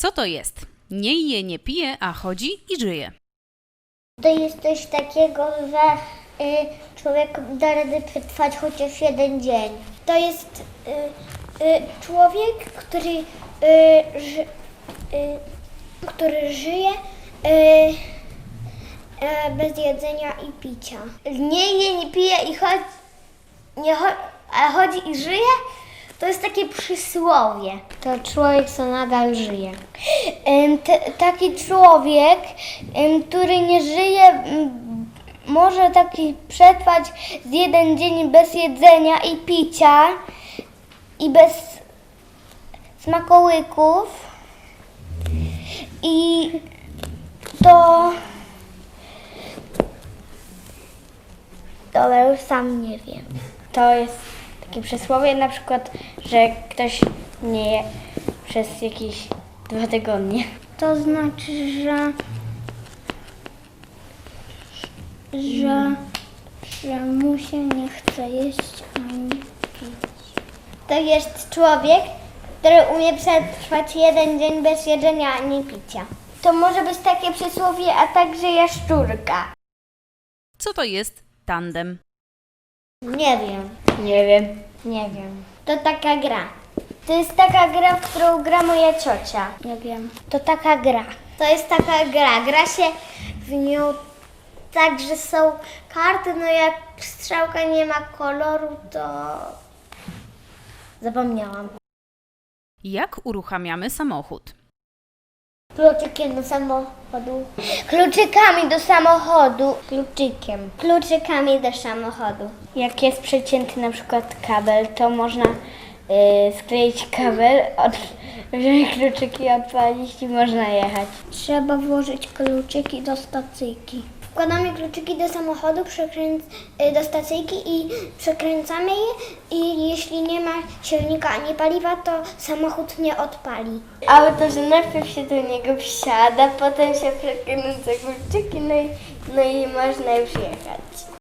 Co to jest? Nie je, nie pije, a chodzi i żyje. To jest coś takiego, że y, człowiek da radę przetrwać chociaż jeden dzień. To jest y, y, człowiek, który, y, ży, y, który żyje y, bez jedzenia i picia. Nie je, nie pije i chodzi, nie cho, a chodzi i żyje? To jest takie przysłowie. To człowiek, co nadal żyje. taki człowiek, który nie żyje, może taki przetrwać z jeden dzień bez jedzenia i picia i bez smakołyków. I to. Dobra, już sam nie wiem. To jest takie przysłowie na przykład, że ktoś nie je przez jakieś dwa tygodnie. To znaczy, że że, że mu się nie chce jeść ani pić. To jest człowiek, który umie przetrwać jeden dzień bez jedzenia ani picia. To może być takie przysłowie, a także jaszczurka. Co to jest tandem? Nie wiem. Nie wiem. Nie wiem. To taka gra. To jest taka gra, w którą gra moja ciocia. Nie wiem. To taka gra. To jest taka gra. Gra się w nią tak, że są karty, no jak strzałka nie ma koloru, to zapomniałam. Jak uruchamiamy samochód? Kluczykiem do samochodu. Kluczykami do samochodu. Kluczykiem. Kluczykami do samochodu. Jak jest przecięty na przykład kabel, to można y, skleić kabel, od, wziąć kluczyki, odpalić i można jechać. Trzeba włożyć kluczyki do stacyjki. Wkładamy kluczyki do samochodu, przekręc, y, do stacyjki i przekręcamy je i jeśli nie silnika ani paliwa, to samochód nie odpali. Ale to, że najpierw się do niego wsiada, potem się przekręca kluczyki, no i, no i można już jechać.